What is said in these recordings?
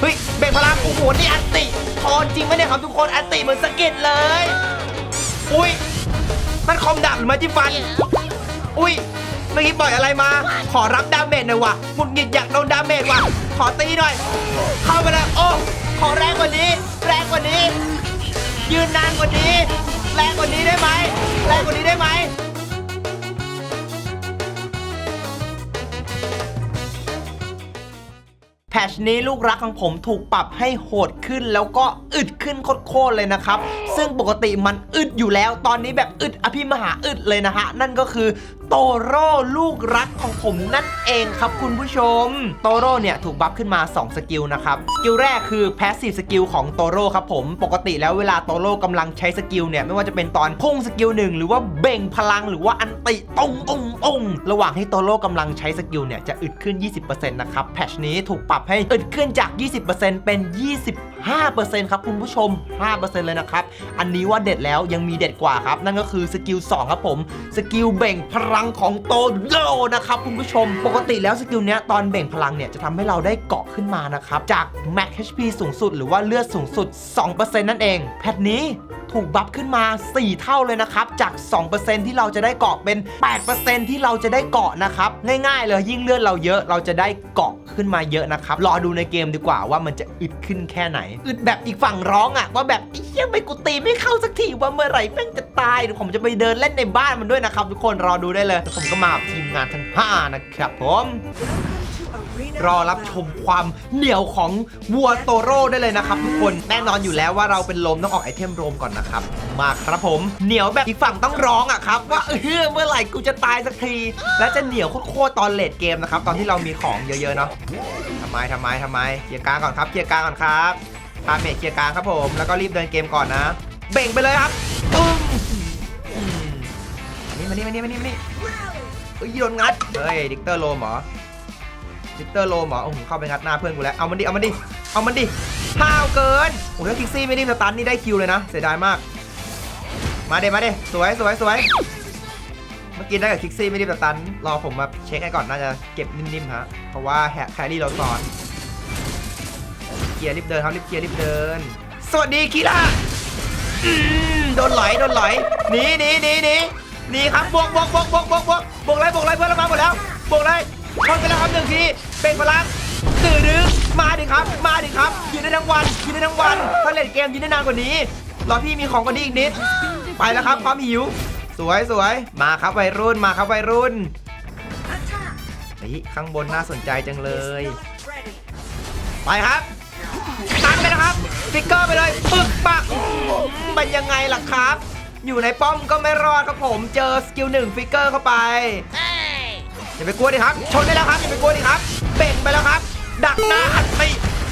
เฮ้ยเบ่งพลังโอ้โหนี่อันติทอนจริงไหมเนี่ยครับทุกคนอันติเหมือนสะเก็ดเลย อุ้ยมันคอมดับหรือมาจิฟัน อุ้ยเมื่อกี้ปล่อยอะไรมา ขอรับดาเมจหน่อยวะหงุดหงิดอยากโดนดาเมจวะขอตีหน่อย เข้าไปแล้วโอ้ขอแรงกว่านี้ แรงกว่านี้ ยืนนานกว่านี้ แรงกว่านี้ได้ไหมแรงกว่านี้ได้ไหม พทชนี้ลูกรักของผมถูกปรับให้โหดขึ้นแล้วก็อึดขึ้นโคตรเลยนะครับ ซึ่งปกติมันอึดอยู่แล้ว ตอนนี้แบบอึดอภิมหาอึดเลยนะฮะ นั่นก็คือโตโร่ลูกรักของผมนั่นเองครับคุณผู้ชม โตโร่เนี่ยถูกบัฟขึ้นมา 2 สกิลนะครับ สกิลแรกคือแพสซีฟสกิลของโตโร่ครับผม ปกติแล้วเวลาโตโร่กำลังใช้สกิลเนี่ย ไม่ว่าจะเป็นตอนพุ่งสกิลหนึ่งหรือว่าเบ่งพลังหรือว่าอันติตรงององระหว่างที่โตโร่กำลังใช้สกิลเนี่ยจะอึดขึ้น 20%นะครับแพชนี้ถูกปรับให้อึดขึ้นจาก 20%เป็น 25 5%ครับคุณผู้ชม 5%เลยนะครับ อันนี้ว่าเด็ดแล้วยังมีเด็ดกว่าครับ นั่นก็คือสกิล2ครับผม สกิลเบ่งพลังของโตโร่นะครับคุณผู้ชม ปกติแล้วสกิลเนี้ยตอนเบ่งพลังเนี่ยจะทำให้เราได้เกาะขึ้นมานะครับ จาก Max HP สูงสุด หรือว่าเลือดสูงสุด 2%นั่นเอง แพทนี้ถูกบัฟขึ้นมา 4 เท่าเลยนะครับ จาก 2%ที่เราจะได้เกาะเป็น 8%ที่เราจะได้เกาะนะครับ ง่ายๆเลยยิ่งเลือดเราเยอะเราจะได้เกาะขึ้นมาเยอะนะครับ รอดูในเกมดีกว่าว่ามันจะอึดขึ้นแค่ไหนอึดแบบอีกฝั่งร้องอะว่าแบบไอ้เหี้ยไม่กูตีไม่เข้าสักทีว่าเมื่อไหร่แม่งจะตายเดี๋ยวผมจะไปเดินเล่นในบ้านมันด้วยนะครับ ทุกคนรอดูได้เลยผมก็มาทีมงานทั้ง5นะครับผมรอรับชมความเหนียวของวัวโตโร่ได้เลยนะครับทุกคนแน่นอนอยู่แล้วว่าเราเป็นลมต้องออกไอเทมโรมก่อนนะครับ มาครับผมเหนียวแบบอีกฝั่งต้องร้องอะครับ ว่าเออเมื่อไหร่กูจะตายสักที และจะเหนียวโคตรตอนเลดเกมนะครับ ตอนที่เรามีของเยอะๆเนาะทำไมทำไมทำไมเคลียร์กลางก่อนครับเคลียร์กลางก่อนครับ พาเมจเคลียร์กลางครับผม แล้วก็รีบเดินเกมก่อนนะ เบ่งไปเลยครับปึ้มนี่มานี่มานี่มานี่มานี่เอ้ยโดนงัด เฮ้ย ดิกเตอร์โลมเหรอวิกเตอร์โลมเหรอ โอ้โห เข้าไปงัดหน้าเพื่อนกูแล้ว เอามันดิ เอามันดิ เอามันดิห้าวเกิน โอ้โหถ้าคิกซี่ไม่ได้สตันนี่ได้คิวเลยนะ เสียดายมาก มาเดมาเดสวยสวยสวยเมื่อกี้ได้กับคิกซี่ไม่ได้สตัน รอผมมาเช็คให้ก่อนน่าจะเก็บนิ่มๆฮะ เพราะว่าแฮแครี่เราสอน เกียร์รีบเดินครับรีบเกียร์รีบเดิน สวัสดีคีล่าโดนไหลโดนไหลหนีหนีหนีหนีหนีครับบวกบวกบวกบวกบวกบวกบวกเลยบวกเลยเพื่อนเรามาหมดแล้วบวกเลยชนไปแล้วครับหนึ่งทีเป็นพลังตื่นดึงมาดิครับ มาดิครับยืนได้ทั้งวันยืนได้ทั้งวันถ้าเล่นเกมยืนได้นานกว่านี้รอพี่มีของกว่านี้อีกนิด ไปแล้วครับความหิว สวยสวยมาครับวัยรุ่นมาครับวัยรุ่นเฮ้ยข้างบนน่าสนใจจังเลย ไปครับ ตันไปนะครับฟิกเกอร์ไปเลยปึกปักมันยังไงล่ะครับ อยู่ในป้อมก็ไม่รอดครับผมเจอสกิลหนึ่งฟิกเกอร์เข้าไปอย่าไปกลัวดิครับ ชนได้แล้วครับอย่าไปกลัวดิครับเบ่งไปแล้วครับ ดักหน้าอัดไป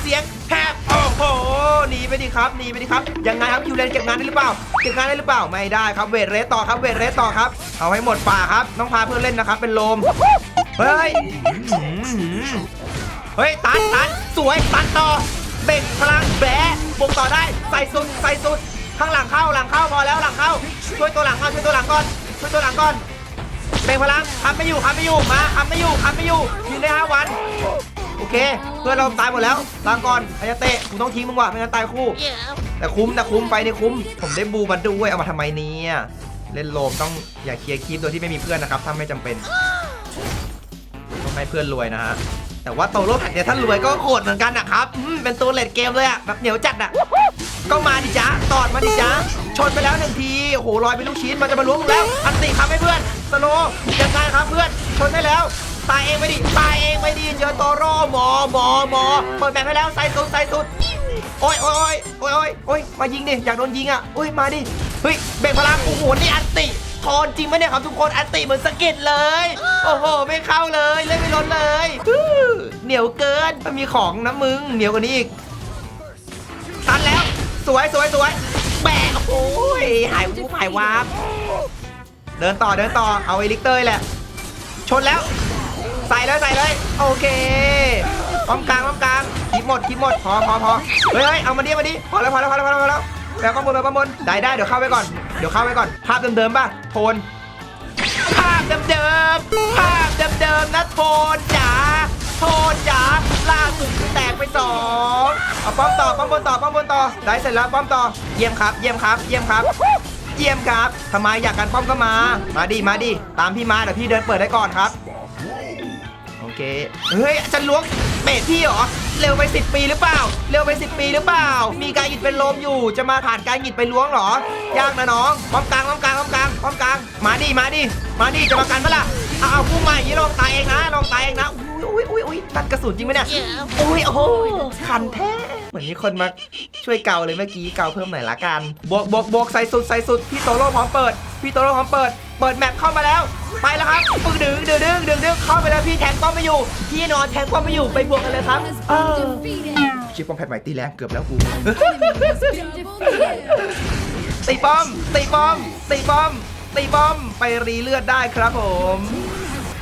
เสียงแหบโอ้โหหนีไปดิครับหนีไปดิครับยังไงครับคิวเลนเก็บงานได้หรือเปล่าเก็บงานได้หรือเปล่าไม่ได้ครับเวทเรสต่อครับเวทเรสต่อครับเอาให้หมดป่าครับต้องพาเพื่อนเล่นนะครับเป็นลมเฮ้ยเฮ้ยตันตันสวยตันต่อ เบ่งพลังแบะบวกต่อได้ใส่สุดใส่สุด ข้างหลังเข้าหลังเข้าพอแล้วหลังเข้า ช่วยตัวหลังก่อนช่วยตัวหลังก่อนช่วยตัวหลังก่อนเบ่งพลังทำไม่อยู่ทำไม่อยู่มาทำไม่อยู่ทำไม่อยู่ยืนได้5วันโอเค เพื่อนเราตายหมดแล้วลาก่อนอายาเตะกูต้องทิ้งมึงว่ะไม่งั้นตายคู่ แต่คุ้มแต่คุ้มไปนี่คุ้ม ผมได้บูมาด้วยเอามาทำไมเนี่ยเล่นโลมต้องอย่าเคลียร์คลิปโดยที่ไม่มีเพื่อนนะครับถ้าไม่จำเป็นต้องให้เพื่อนรวยนะฮะ แต่ว่าโตโร่แพทเนี่ยถ้ารวยก็โหดเหมือนกันนะครับอืมเป็นตัวเลดเกมเลยอะแบบเหนียวจัดอะก็มาดิจ้าตอดมาดิจ้าชนไปแล้วหนึ่งทีโอ้โหลอยเป็นลูกชิ้นมันจะมาล้วงแล้ว อันติครับให้เพื่อนสโลยังไงครับเพื่อนชนได้แล้วตายเองไปดิตายเองไปดิเจอโตโร่หมอหมอหมอเปิดแบบให้แล้วใส่สุดใส่สุดโอ้ยโอ้ยโอ้ยโอ้ยโอ้ยมายิงดิอยากโดนยิงอะโอ้ยมาดิเฮ้ยเบ่งพลังโอ้โหนี่อันติ ทอนจริงไหมเนี่ยครับทุกคนอันติเหมือนสะเก็ดเลย โอ้โห ไม่เข้าเลยเล่นไม่ล้นเลยเหนียวเกินมันมีของนะมึงเหนียวกว่านี้อีกตันแล้ว สวยสวยสวยแบะโอ้ยหายวูบหายวาบเดินต่อเดินต่อเอาเอลิกเตอร์แหละ ชนแล้ว ใส่เลยใส่เลย โอเคป้อมกลางป้อมกลางคิปหมดคิปหมดพอพอพอเฮ้ยเฮ้ยเอามาดิมาดิพอแล้วพอแล้วพอแล้วพอแล้วพอแล้วแล้วป้อมบนแล้วป้อมบนได้ได้เดี๋ยวเข้าไปก่อน ดี๋ยวเข้าไปก่อน ภาพเดิมๆป่ะ โทน ภาพเดิมๆ ภาพเดิมๆนะโทนจ๋า โทนจ๋า ล่าสุดคือแตกไปสองเอาป้อมต่อ ป้อมบนต่อ ป้อมบนต่อ ได้เสร็จแล้วป้อมต่อ เยี่ยมครับ เยี่ยมครับ เยี่ยมครับ เยี่ยมครับทำไมอยากกันป้อมก็มา มาดิ มาดิ ตามพี่มาเดี๋ยวพี่เดินเปิดได้ก่อนครับ โอเค เฮ้ยจะล้วง เบสพี่เหรอ เร็วไป 10 ปีหรือเปล่า เร็วไป 10 ปีหรือเปล่า มีการหยิดเป็นลมอยู่ จะมาผ่านการหยิดไปล้วงเหรอ ยากนะน้องป้อมกลางป้อมกลางป้อมกลางป้อมกลาง มาดิ มาดิ มาดิ จะมากันปะล่ะ เอาเอาพุ่งมาอย่างนี้ลองตายเองนะ ลองตายเองนะ อุ้ยอุ้ยอุ้ยตัดกระสุนจริงไหมเนี่ย อุ้ยโอ้โหคันแท้ เหมือนมีคนมาช่วยเกาเลยเมื่อกี้ เกาเพิ่มหน่อยละกัน บวกบวกบวกใส่สุดใส่สุด พี่โตโร่พร้อมเปิด พี่โตโร่พร้อมเปิด เปิดแมปเข้ามาแล้ว ไปแล้วครับปึกดึงดึงดึงดึงดึงเข้าไปแล้วพี่แทงป้อมไม่อยู่ พี่นอนแทงป้อมไม่อยู่ไปบวกกันเลยครับเออชิปป้อมแพทใหม่ตีแรงเกือบแล้วกู ตีป้อม ตีป้อม ตีป้อม ตีป้อม ไปรีเลือดได้ครับผม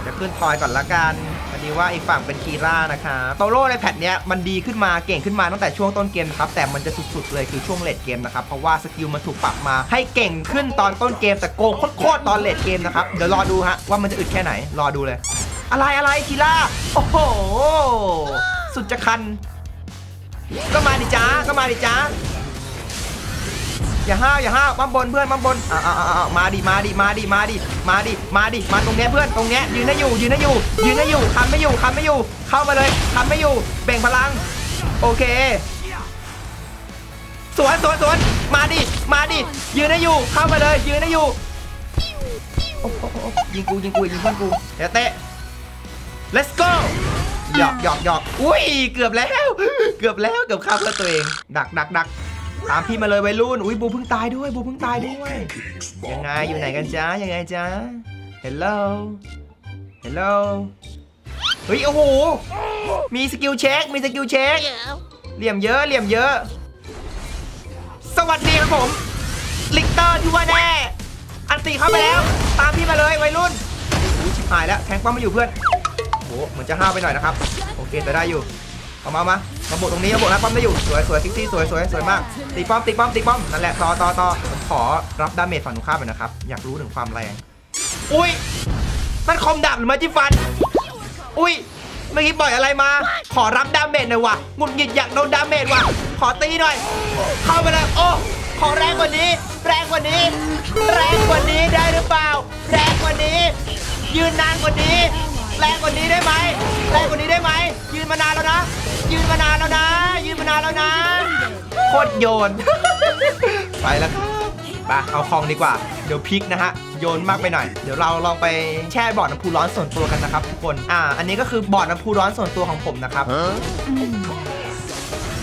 จะขึ้นทอยก่อนละกันพอ ดีว่าอีกฝั่งเป็นคีร่านะคะโตโร่ในแพทเนี้ยมันดีขึ้นมาเก่งขึ้นมาตั้งแต่ช่วงต้นเกมนะครับแต่มันจะสุดๆเลยคือช่วงเลดเกมนะครับเพราะว่าสกิลมันถูกปรับมาให้เก่งขึ้นตอนต้นเกมแต่โกงโคตรๆตอนเลดเกมนะครับเดี๋ยวรอดูฮะว่ามันจะอึดแค่ไหนรอดูเลย อะไรอะไรคีร่าโอ้โหสุดจะคัน ก็มาดิจ้าก็มาดิจ้า อย่าห้าวอย่าห้าวปั๊มบนเพื่อนปั๊มบนอ่าอ่าอ่ามาดิมาดิมาดิมาดิมาดิมาดิมาตรงเนี้ยเพื่อนตรงเนี้ยยืนให้อยู่ยืนให้อยู่ยืนให้อยู่คันไม่อยู่คันไม่อยู่ เข้ามาเลยคันไม่อยู่เบ่งพลัง โอเคสวนสวนสวนมาดิมาดิยืนให้อยู่เข้ามาเลยยืนให้อยู่ยิงกูยิงกูยิงเพื่อนกูเดี๋ยวเตะ let's go หยอกหยอกหยอกอุ้ยเกือบแล้ว เกือบแล้วเกือบฆ่าเพื่อนตัวเอง ดักดักดัก ตามพี่มาเลยวัยรุ่น อุ้ยบูเพิ่งตายด้วย บูเพิ่งตายด้วย ยังไงอยู่ไหนกันจ๊ะยังไงจ๊ะ hello hello เฮ้ยโอ้โห มีสกิลเช็ค มีสกิลเช็ค เหลี่ยมเยอะ เหลี่ยมเยอะ สวัสดีครับผม ลิกเตอร์ที่ว่าแน่ อันตีเข้าไปแล้ว ตามพี่มาเลยวัยรุ่นอุ๊ยชิบหายแล้ว แทงป้อมมาอยู่เพื่อนโอ้โหเหมือนจะห้าวไปหน่อยนะครับ โอเคแต่ได้อยู่ เอามามามาบุกตรงนี้มาบุกนะป้อมได้อยู่สวยสวยซิกซี่สวยสวยสวยมากตีป้อมตีป้อมตีป้อมนั่นแหละต่อต่อต่อผมขอรับดาเมจฝั่งตรงข้ามหน่อยนะครับอยากรู้ถึงความแรงอุ้ยมันคอมดับหรือมาจิฟัน อุ้ยเมื่อกี้ปล่อยอะไรมา ขอรับดาเมจหน่อยวะหงุดหงิดอยากโดนดาเมจวะขอตีหน่อย เข้าไปเลยโอ้ขอแรงกว่านี้ แรงกว่านี้ แรงกว่านี้ได้หรือเปล่า แรงกว่านี้ ยืนนานกว่านี้ แรงกว่านี้ได้ไหมแรงกว่านี้ได้ไหมยืนมานานแล้วนะ ยืนมานานแล้วนะ ยืนมานานแล้วนะโคตรโยน ไปแล้วครับไปเอาคลองดีกว่า เดี๋ยวพลิกนะฮะ โยนมากไปหน่อย เดี๋ยวเราลองไปแช่บ่อน้ำพุร้อนส่วนตัวกันนะครับทุกคน อ่า อันนี้ก็คือบ่อน้ำพุร้อนส่วนตัวของผมนะครับ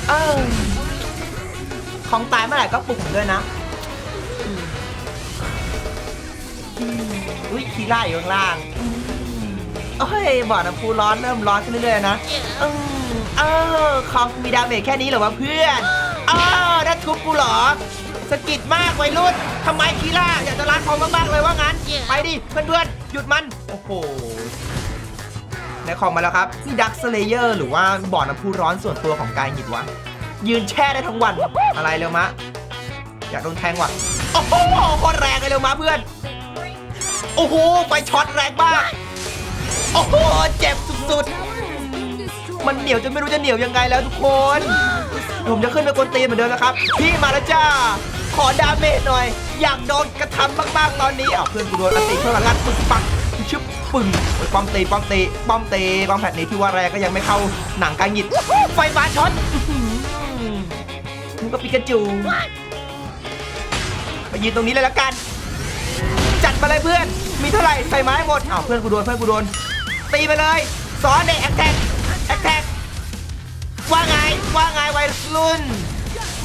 เออของตายเมื่อไหร่ก็ปลุกผมด้วยนะอืมอุ้ยคีร่าอยู่ข้างล่าง เอ้ยบ่อน้ำพุร้อนเริ่มร้อนขึ้นเรื่อยๆนะอืมเออของมีดาเมจแค่นี้เหรอวะเพื่อนเออได้ทุบกูเหรอสะกิดมากวัยรุ่นทำไมคีร่าอยากจะล้างคอมมากๆเลยว่างั้น ไปดิเพื่อนๆหยุดมัน โอ้โหได้ของมาแล้วครับนี่ดักสเลเยอร์หรือว่าบ่อน้ำพุร้อนส่วนตัวของกายหยิดวะยืนแช่ได้ทั้งวันอะไรเร็วมะ อยากโดนแทงว่ะโอ้โหโคตรแรงเลยเร็วมาเพื่อน โอ้โห ไปช็อตแรงมาก โอ้โห เจ็บสุดๆ มันเหนียวจนไม่รู้จะเหนียวยังไงแล้วทุกคนผมจะขึ้นไปกวนตีนเหมือนเดิมนะครับ พี่มาแล้วจ้า ขอดาเมจหน่อย อยากโดนกระทำบ้างๆตอนนี้อ้าเพื่อนกูโดนอติเท่าไหร่งัดปึกปักชึบปึ่งป้อมตีป้อมตีป้อมตีป้อมแผดนี้ที่ว่าแรงก็ยังไม่เข้าหนังกางหยิดไฟฟ้าช็อตมึงก็ปิกาจูไปยืนตรงนี้เลยละกัน จัดมาเลยเพื่อน มีเท่าไหร่ใส่ไม้หมดอ้าวเพื่อนกูโดนเพื่อนกูโดน ตีไปเลยสอนเด็กแอคแท็กแอคแท็กว่าไงว่าไงวัยรุ่น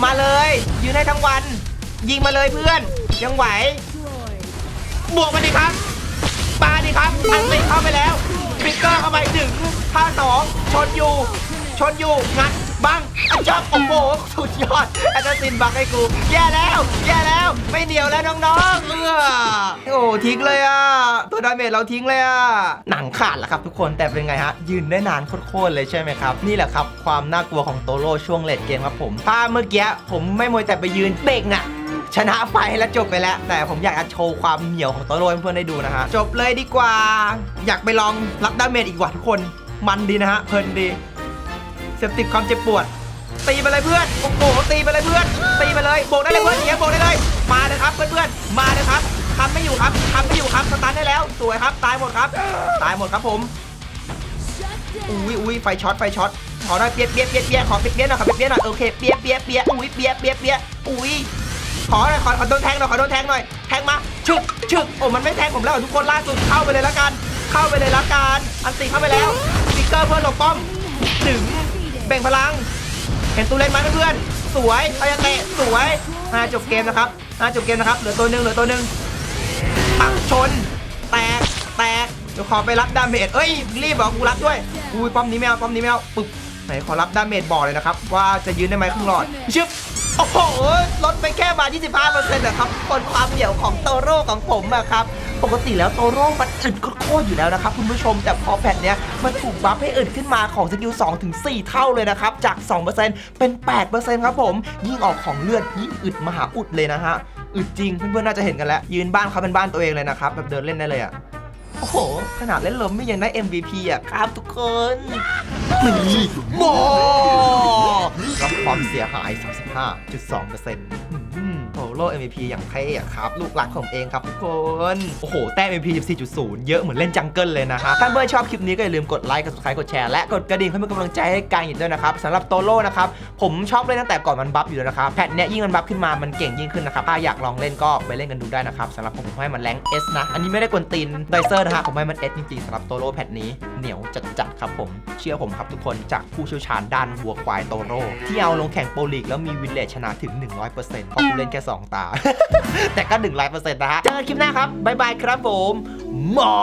มาเลยยืนให้ทั้งวัน ยิงมาเลยเพื่อน ยังไหว บวกมาดิครับปาดิครับอันติเข้าไปแล้วฟิกเกอร์เข้าไปหนึ่งท่าสองชนอยู่ ชนอยู่งัด บังอันจับโอ้โหสุดยอดอาจารย์ซินบังให้กู แย่แล้ว แย่แล้ว ไม่เหนียวแล้วน้องๆเออโอ้ทิ้งเลยอะ ตัวดาเมจเราทิ้งเลยอะ หนังขาดแล้วครับทุกคนแต่เป็นไงฮะ ยืนได้นานโคตรๆเลยใช่ไหมครับ นี่แหละครับความน่ากลัวของโตโร่ช่วงเลดเกมครับผม ถ้าเมื่อกี้ผมไม่มวยแต่ไปยืนเบ่งอะชนะไฟแล้วจบไปแล้ว แต่ผมอยากจะโชว์ความเหนียวของโตโร่ให้เพื่อนๆได้ดูนะฮะจบเลยดีกว่า อยากไปลองรับดาเมจอีกว่ะทุกคนมันดีนะฮะเพลินดี เสพติดความเจ็บปวด ตีไปเลยเพื่อนโอ้โหตีไปเลยเพื่อน ตีไปเลยโบกได้เลยเพื่อนเนี้ยโบกได้เลยมาเลยครับเพื่อนๆมาเลยครับทำไม่อยู่ครับทำไม่อยู่ครับสตาร์ทได้แล้วสวยครับ ตายหมดครับ ตายหมดครับผมอุ้ยอุ้ยไฟช็อตไฟช็อตขอหน่อยเปียกเปียกเปียกเปียกขอเปียกเปียกหน่อยขอเปียกเปียกหน่อยโอเคเปียกเปียกเปียกอุ้ยเปียกเปียกเปียกอุ้ยขอหน่อยขอขอโดนแทงหน่อยขอโดนแทงหน่อยแทงมาชึกชึกโอ้มันไม่แทงผมแล้วทุกคนล่าสุดเข้าไปเลยละกัน เข้าไปเลยละกันอันตีเข้าไปแล้วสติ๊กเกอร์เพื่อนหลบป้อมถึง เบ่งพลัง เห็นตัวเล่นไหมเพื่อนๆสวยเอายังเตะสวยอ่าจบเกมนะครับอ่าจบเกมนะครับเหลือตัวหนึ่งเหลือตัวหนึ่งปักชน แตกแตกเดี๋ยวขอไปรับดาเมจเอ้ยรีบบอกกูรับด้วยอุ้ยป้อมนี้ไม่เอาป้อมนี้ไม่เอาปึ๊บไหนขอรับดาเมจบอกเลยนะครับว่าจะยืนได้ไหมครึ่งหลอดชึบโอ้โหลดไปแค่มา25%นะครับคนความเหนียวของโตโร่ของผมอะครับ ปกติแล้วโตโร่มันอึดโคตรๆอยู่แล้วนะครับคุณผู้ชมแต่พอแพทเนี้ยมันถูกบัฟให้อึดขึ้นมาของสกิล2ถึง4เท่าเลยนะครับ จาก 2%เป็น 8%ครับผม ยิ่งออกของเลือดยิ่งอึดมหาอุดเลยนะฮะอึดจริงเพื่อนๆน่าจะเห็นกันแล้ว ยืนบ้านเขาเป็นบ้านตัวเองเลยนะครับ แบบเดินเล่นได้เลยอะโอ้โห ขนาดเล่นลมไม่ยังได้ MVP อะครับทุกคนนี่โมรับความเสียหาย 35.2%อืม โอ้โล MVP อย่างเท่อะครับ ลูกหลักของเองครับทุกคน โอ้โห แต้ม MVP 14.0 เยอะเหมือนเล่นจังเกิลเลยนะฮะถ้าเพื่อนชอบคลิปนี้ก็อย่าลืมกดไลค์กด subscribe กดแชร์และกดกระดิ่งเพื่อเป็นกำลังใจให้การหยิบด้วยนะครับสำหรับโตโร่นะครับผมชอบเล่นตั้งแต่ก่อนมันบัฟอยู่แล้วนะครับแพทเนี้ยยิ่งมันบัฟขึ้นมามันเก่งยิ่งขึ้นนะครับถ้าอยากลองเล่นก็ไปเล่นกันดูได้นะครับสำหรับผมผมให้มันแรง S นะอันนี้ไม่ได้กวนตีนไดเซอร์นะฮะผมให้มัน S จริงๆสำหรับโตโร่แพทนี้เหนียวจัดๆครับผมเชื่อผมครับทุกคนจากผู้เชี่ยวชาญด้านวัวควายโตโร่ที่เอาลงแข่งโปรลีกแล้วมีวินเลจชนะถึง 100%เพราะกูเล่นแค่2ตา แต่ก็100%นะฮะ เจอกันคลิปหน้าครับ บ๊ายบายครับผมหมอ